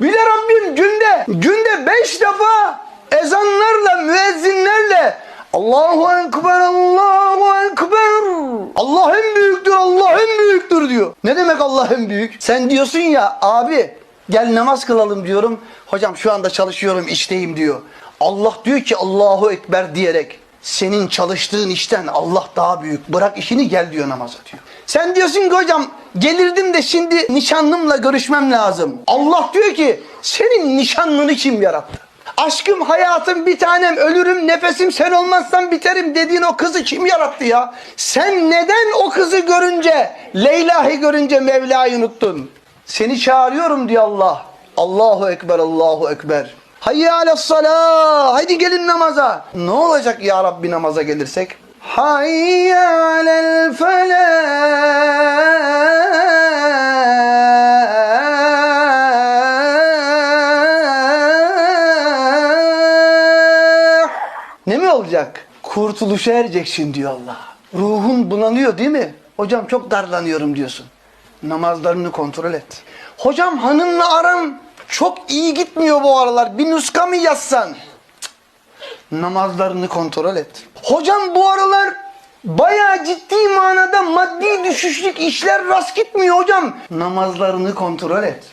Bir de Rabbim günde, günde beş defa ezanlarla, müezzinlerle Allahu Ekber, Allahu Ekber. Allah en büyüktür, Allah en büyüktür diyor. Ne demek Allah en büyük? Sen diyorsun ya abi gel namaz kılalım diyorum. Hocam şu anda çalışıyorum, işteyim diyor. Allah diyor ki Allahu Ekber diyerek senin çalıştığın işten Allah daha büyük. Bırak işini gel diyor namaza diyor. Sen diyorsun ki hocam gelirdim de şimdi nişanlımla görüşmem lazım. Allah diyor ki senin nişanlını kim yarattı? Aşkım hayatım bir tanem ölürüm nefesim sen olmazsan biterim dediğin o kızı kim yarattı ya? Sen neden o kızı görünce Leyla'yı görünce Mevla'yı unuttun? Seni çağırıyorum diyor Allah. Allahu Ekber Allahu Ekber. Hayya alas salah. Haydi gelin namaza. Ne olacak ya Rabbi namaza gelirsek? Hayya Ne mi olacak? Kurtuluşa ereceksin diyor Allah. Ruhun bunalıyor değil mi? Hocam çok darlanıyorum diyorsun. Namazlarını kontrol et. Hocam hanımla aram çok iyi gitmiyor bu aralar. Bir nuska mı yazsan? Namazlarını kontrol et. Hocam bu aralar bayağı ciddi manada maddi düşüşlük işler rast gitmiyor hocam. Namazlarını kontrol et.